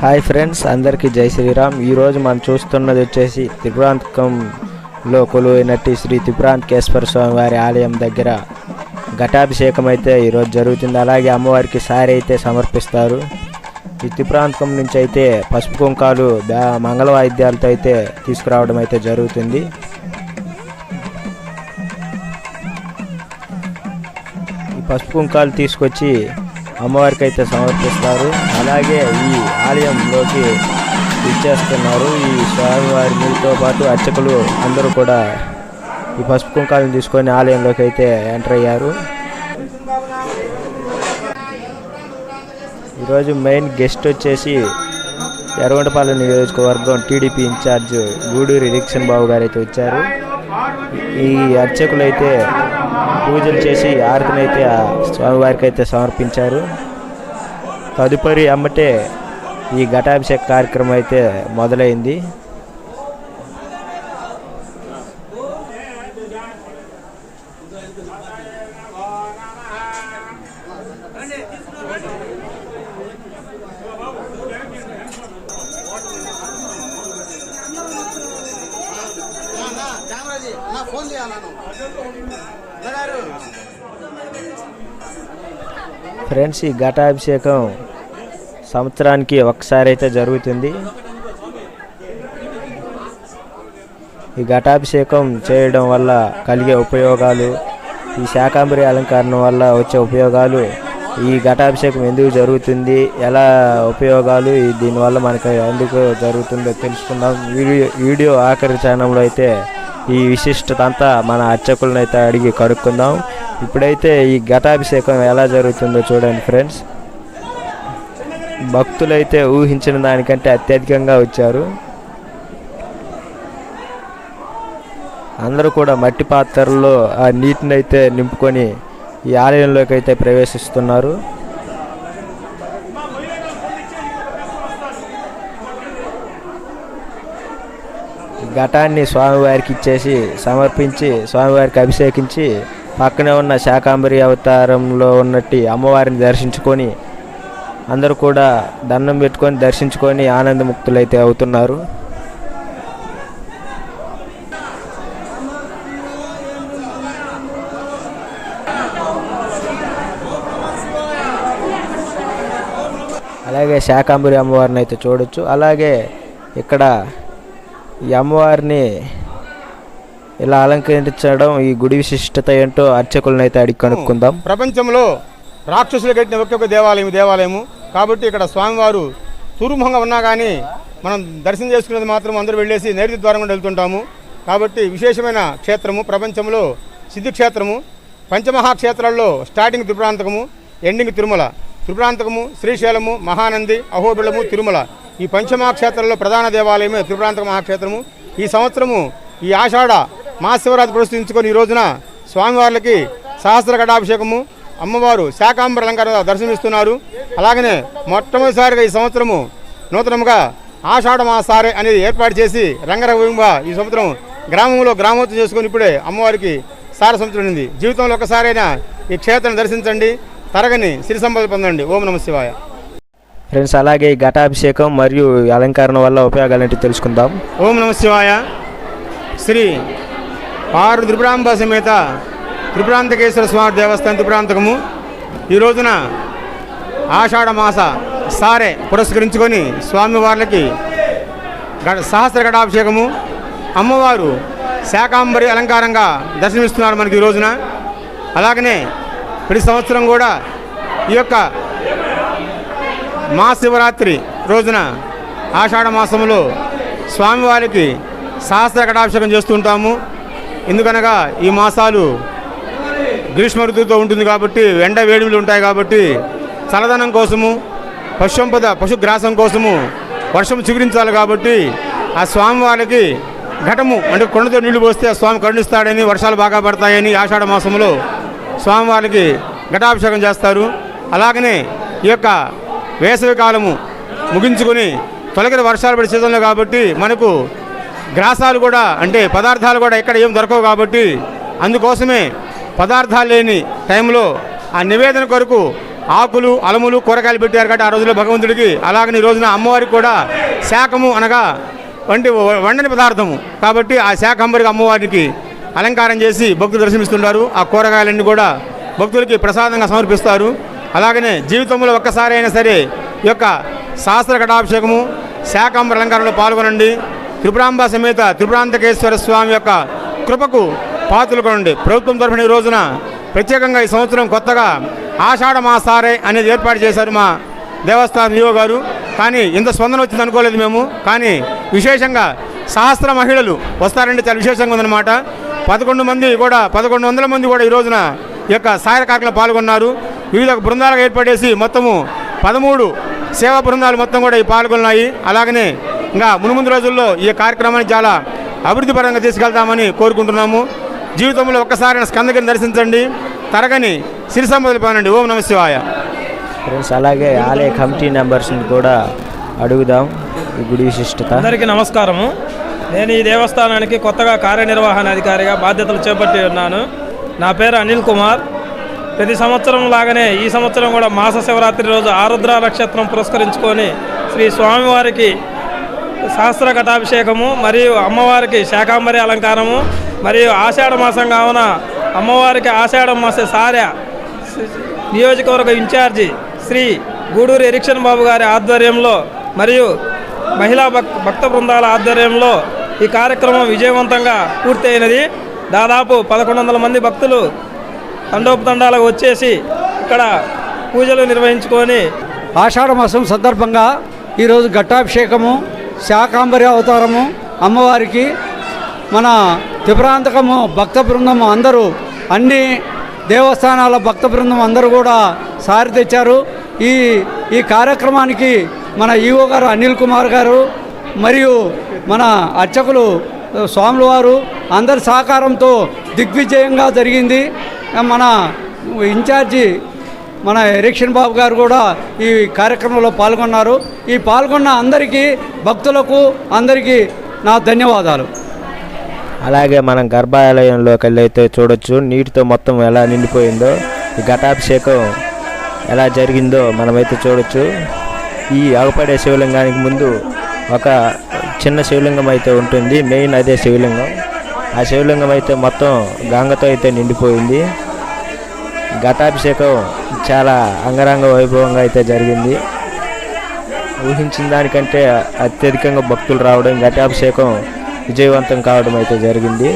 Hi friends అందరికీ జై శ్రీరామ్. ఈరోజు మనం చూస్తున్నది వచ్చేసి త్రిపురాంతకంలో కొలువైనట్టు శ్రీ త్రిపురాంతకేశ్వర స్వామి వారి ఆలయం దగ్గర ఘటాభిషేకం అయితే ఈరోజు జరుగుతుంది. అలాగే అమ్మవారికి సారి అయితే సమర్పిస్తారు. ఈ త్రిపురాంతకం నుంచి అయితే పసుపు కుంకాలు మంగళ వాయిద్యాలతో అయితే తీసుకురావడం అయితే జరుగుతుంది. ఈ పసుపు కుంకాలు తీసుకొచ్చి అమ్మవారికి అయితే సమర్పిస్తారు. అలాగే ఈ ఆలయంలోకి ఇచ్చేస్తున్నారు ఈ స్వామివారితో పాటు అర్చకులు అందరూ కూడా ఈ పసుపు కుంకాలను తీసుకొని ఆలయంలోకి అయితే ఎంటర్ అయ్యారు. ఈరోజు మెయిన్ గెస్ట్ వచ్చేసి ఎర్రగొండపాలెం నియోజకవర్గం టీడీపీ ఇన్ఛార్జ్ గూడూరి రిక్షన్ బాబు గారు అయితే వచ్చారు. ఈ అర్చకులు అయితే పూజలు చేసి ఆరతినైతే ఆ స్వామివారికి అయితే సమర్పించారు. తదుపరి అమ్మటే ఈ ఘటాభిషేక కార్యక్రమం అయితే మొదలైంది. ఫ్రెండ్స్ ఈ ఘటాభిషేకం సంవత్సరానికి ఒకసారి అయితే జరుగుతుంది. ఈ ఘటాభిషేకం చేయడం వల్ల కలిగే ఉపయోగాలు ఈ శాకాంబరి అలంకరణ వల్ల వచ్చే ఉపయోగాలు ఈ ఘటాభిషేకం ఎందుకు జరుగుతుంది ఎలా ఉపయోగాలు దీనివల్ల మనకు ఎందుకు జరుగుతుందో తెలుసుకుందాం. వీడియో వీడియో ఆఖరి ఛానల్లో అయితే ఈ విశిష్టత అంతా మన అర్చకులను అయితే అడిగి కనుక్కుందాం. ఇప్పుడైతే ఈ ఘటాభిషేకం ఎలా జరుగుతుందో చూడండి ఫ్రెండ్స్. భక్తులైతే ఊహించిన దానికంటే అత్యధికంగా వచ్చారు. అందరూ కూడా మట్టి పాత్రల్లో ఆ నీటిని అయితే నింపుకొని ఈ ఆలయంలోకి అయితే ప్రవేశిస్తున్నారు. ఘటాన్ని స్వామివారికి ఇచ్చేసి సమర్పించి స్వామివారికి అభిషేకించి పక్కనే ఉన్న శాకాంబరి అవతారంలో ఉన్నట్టు అమ్మవారిని దర్శించుకొని అందరూ కూడా దండం పెట్టుకొని దర్శించుకొని ఆనందముక్తులైతే అవుతున్నారు. అలాగే శాకాంబరి అమ్మవారిని అయితే చూడొచ్చు. అలాగే ఇక్కడ ఈ అమ్మవారిని ఇలా అలంకరించడం ఈ గుడి విశిష్టత ఏంటో అర్చకులను అయితే అడిగి కనుక్కుందాం. ప్రపంచంలో రాక్షసులు కట్టిన ఒక్కొక్క ఒక దేవాలయం దేవాలయము. కాబట్టి ఇక్కడ స్వామివారు తూర్ముఖంగా ఉన్నా కానీ మనం దర్శనం చేసుకునేది మాత్రం అందరూ వెళ్ళేసి నైరుతి ద్వారం కూడా వెళ్తుంటాము. కాబట్టి విశేషమైన క్షేత్రము ప్రపంచంలో సిద్ధిక్షేత్రము పంచమహాక్షేత్రాల్లో స్టార్టింగ్ త్రిప్రాంతకము ఎండింగ్ తిరుమల. త్రిప్రాంతకము శ్రీశైలము మహానంది అహోబిళము తిరుమల. ఈ పంచమహాక్షేత్రంలో ప్రధాన దేవాలయమే త్రిప్రాంతక మహాక్షేత్రము. ఈ సంవత్సరము ఈ ఆషాఢ మహాశివరాత్రి ప్రస్తుతించుకొని ఈ రోజున స్వామివార్లకి సహస్ర ఘటాభిషేకము అమ్మవారు శాకాంబర అలంకార దర్శనమిస్తున్నారు. అలాగనే మొట్టమొదటిసారిగా ఈ సంవత్సరము నూతనముగా ఆషాఢ మాసారే అనేది ఏర్పాటు చేసి రంగరంగంగా ఈ సంవత్సరం గ్రామంలో గ్రామోత్సవం చేసుకుని ఇప్పుడే అమ్మవారికి సార సంవత్సరం ఉంది జీవితంలో ఒకసారైనా ఈ క్షేత్రం దర్శించండి. తరగని సిరి సంపద పొందండి. ఓం నమ శివాయ. ఫ్రెండ్స్ అలాగే ఈ ఘటాభిషేకం మరియు అలంకరణ వల్ల ఉపయోగాలు ఏంటి తెలుసుకుందాం. ఓం నమ శివాయ. శ్రీ ఆరు త్రిపురాంబ సమేత త్రిపురాంతకేశ్వర స్వామి దేవస్థానం త్రిపురాంతకము. ఈ రోజున ఆషాఢ మాస సారే పురస్కరించుకొని స్వామివార్లకి సహస్ర ఘటాభిషేకము. అమ్మవారు శాకాంబరి అలంకారంగా దర్శనమిస్తున్నారు మనకి ఈ రోజున. అలాగనే ప్రతి సంవత్సరం కూడా ఈ యొక్క మహాశివరాత్రి రోజున ఆషాఢ మాసంలో స్వామివారికి సహస్ర కటాభిషేకం చేస్తుంటాము. ఎందుకనగా ఈ మాసాలు గ్రీష్మ ఋతువుతో ఉంటుంది కాబట్టి ఎండ వేడిమిలు ఉంటాయి కాబట్టి చల్లదనం కోసము పశుసంపద పశుగ్రాసం కోసము వర్షం చిగురించాలి కాబట్టి ఆ స్వామివారికి ఘటము అంటే కొండతో నీళ్ళు పోస్తే ఆ స్వామి కరుణిస్తాడని వర్షాలు బాగా పడతాయని ఆషాఢ మాసంలో స్వామివారికి ఘటాభిషేకం చేస్తారు. అలాగనే ఈ యొక్క వేసవి కాలము ముగించుకొని తొలగిన వర్షాలు పడే సీజన్లో కాబట్టి మనకు గ్రాసాలు కూడా అంటే పదార్థాలు కూడా ఎక్కడ ఏం దొరకవు కాబట్టి అందుకోసమే పదార్థాలు లేని టైంలో ఆ నివేదన కొరకు ఆకులు అలములు కూరగాయలు పెట్టారు కాబట్టి ఆ రోజుల్లో భగవంతుడికి అలాగని ఈ రోజున అమ్మవారికి కూడా శాఖము అనగా వంటి వండని పదార్థము. కాబట్టి ఆ శాకంబరికి అమ్మవారికి అలంకారం చేసి భక్తులు దర్శనమిస్తుంటారు. ఆ కూరగాయలన్నీ కూడా భక్తులకి ప్రసాదంగా సమర్పిస్తారు. అలాగనే జీవితంలో ఒక్కసారి అయినా సరే ఈ యొక్క శాస్త్ర కటాభిషేకము శాకంబర అలంకారంలో పాల్గొనండి. త్రిపురాంబ సమేత త్రిపురాంతకేశ్వర స్వామి యొక్క కృపకు పాత్రలు కొనండి. ప్రభుత్వం తరఫున ఈ రోజున ప్రత్యేకంగా ఈ సంవత్సరం కొత్తగా ఆషాఢ మాసారే అనేది ఏర్పాటు చేశారు మా దేవస్థానం ఈవో గారు. కానీ ఇంత స్పందన వచ్చింది అనుకోలేదు మేము. కానీ విశేషంగా సహస్ర మహిళలు వస్తారంటే చాలా విశేషంగా ఉందన్నమాట. పదకొండు మంది కూడా పదకొండు వందల మంది కూడా ఈ రోజున ఈ యొక్క సాయర పాల్గొన్నారు. వివిధ బృందాలుగా ఏర్పడేసి మొత్తము పదమూడు సేవా బృందాలు మొత్తం కూడా ఈ పాల్గొన్నాయి. అలాగనే ఇంకా మునుముందు రోజుల్లో ఈ కార్యక్రమాన్ని చాలా అభివృద్ధి పరంగా తీసుకెళ్తామని కోరుకుంటున్నాము. జీవితంలో ఒక్కసారి స్కందగిరిని దర్శించండి. తరగని సిరి సంపదలు పొందండి. ఓం నమ శివాయ. ఫ్రెండ్స్ అలాగే ఆలయ కమిటీ మెంబర్స్ని కూడా అడుగుదాం. ఈ గుడి విశిష్టత. అందరికీ నమస్కారము. నేను ఈ దేవస్థానానికి కొత్తగా కార్యనిర్వహణాధికారిగా బాధ్యతలు చేపట్టి ఉన్నాను. నా పేరు అనిల్ కుమార్. ప్రతి సంవత్సరం లాగానే ఈ సంవత్సరం కూడా మాస శివరాత్రి రోజు ఆరుద్ర నక్షత్రం పురస్కరించుకొని శ్రీ స్వామివారికి సహస్ర ఘటాభిషేకము మరియు అమ్మవారికి శాకాంబరి అలంకారము మరియు ఆషాఢ మాసం కావున అమ్మవారికి ఆషాఢ మాస సార్య నియోజకవర్గ ఇన్ఛార్జి శ్రీ గూడూరు ఎరిక్షన్ బాబు గారి ఆధ్వర్యంలో మరియు మహిళా భక్ భక్త బృందాల ఆధ్వర్యంలో ఈ కార్యక్రమం విజయవంతంగా పూర్తయినది. దాదాపు పదకొండు వందల మంది భక్తులు తండోపతండాలకు వచ్చేసి ఇక్కడ పూజలు నిర్వహించుకొని ఆషాఢ మాసం సందర్భంగా ఈరోజు ఘట్టాభిషేకము శాకాంబరి అవతారము అమ్మవారికి మన త్రిపురాంతకము భక్త బృందము అందరూ అన్ని దేవస్థానాల భక్త బృందం అందరూ కూడా సారి తెచ్చారు. ఈ ఈ కార్యక్రమానికి మన ఈవో గారు అనిల్ కుమార్ గారు మరియు మన అర్చకులు స్వాముల వారు అందరి సహకారంతో దిగ్విజయంగా జరిగింది. మన ఇన్ఛార్జి మన ఎరిక్షన్ బాబు గారు కూడా ఈ కార్యక్రమంలో పాల్గొన్నారు. ఈ పాల్గొన్న అందరికీ భక్తులకు అందరికీ నా ధన్యవాదాలు. అలాగే మనం గర్భాలయంలోకి వెళ్ళైతే చూడొచ్చు నీటితో మొత్తం ఎలా నిండిపోయిందో ఈ ఘటాభిషేకం ఎలా జరిగిందో మనమైతే చూడొచ్చు. ఈ అగపడే శివలింగానికి ముందు ఒక చిన్న శివలింగం అయితే ఉంటుంది మెయిన్ అదే శివలింగం. ఆ శివలింగం అయితే మొత్తం గంగతో అయితే నిండిపోయింది. గతాభిషేకం చాలా అంగరంగ వైభవంగా అయితే జరిగింది. ఊహించిన దానికంటే అత్యధికంగా భక్తులు రావడం ఘటాభిషేకం విజయవంతం కావడం అయితే జరిగింది.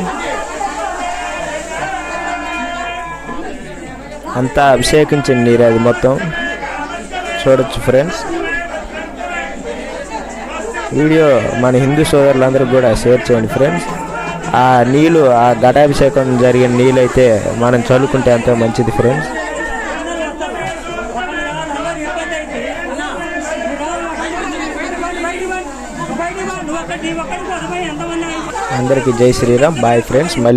అంతా అభిషేకించిన నీరు అది మొత్తం. చూడొచ్చు ఫ్రెండ్స్. వీడియో మన హిందూ సోదరులందరూ కూడా షేర్ చేయండి ఫ్రెండ్స్. ఆ నీళ్ళు ఆ ఘటాభిషేకం జరిగిన నీళ్ళు అయితే మనం చల్లుకుంటే ఎంతో మంచిది ఫ్రెండ్స్ అందరికీ జై శ్రీరామ్. బాయ్ ఫ్రెండ్స్ మళ్ళీ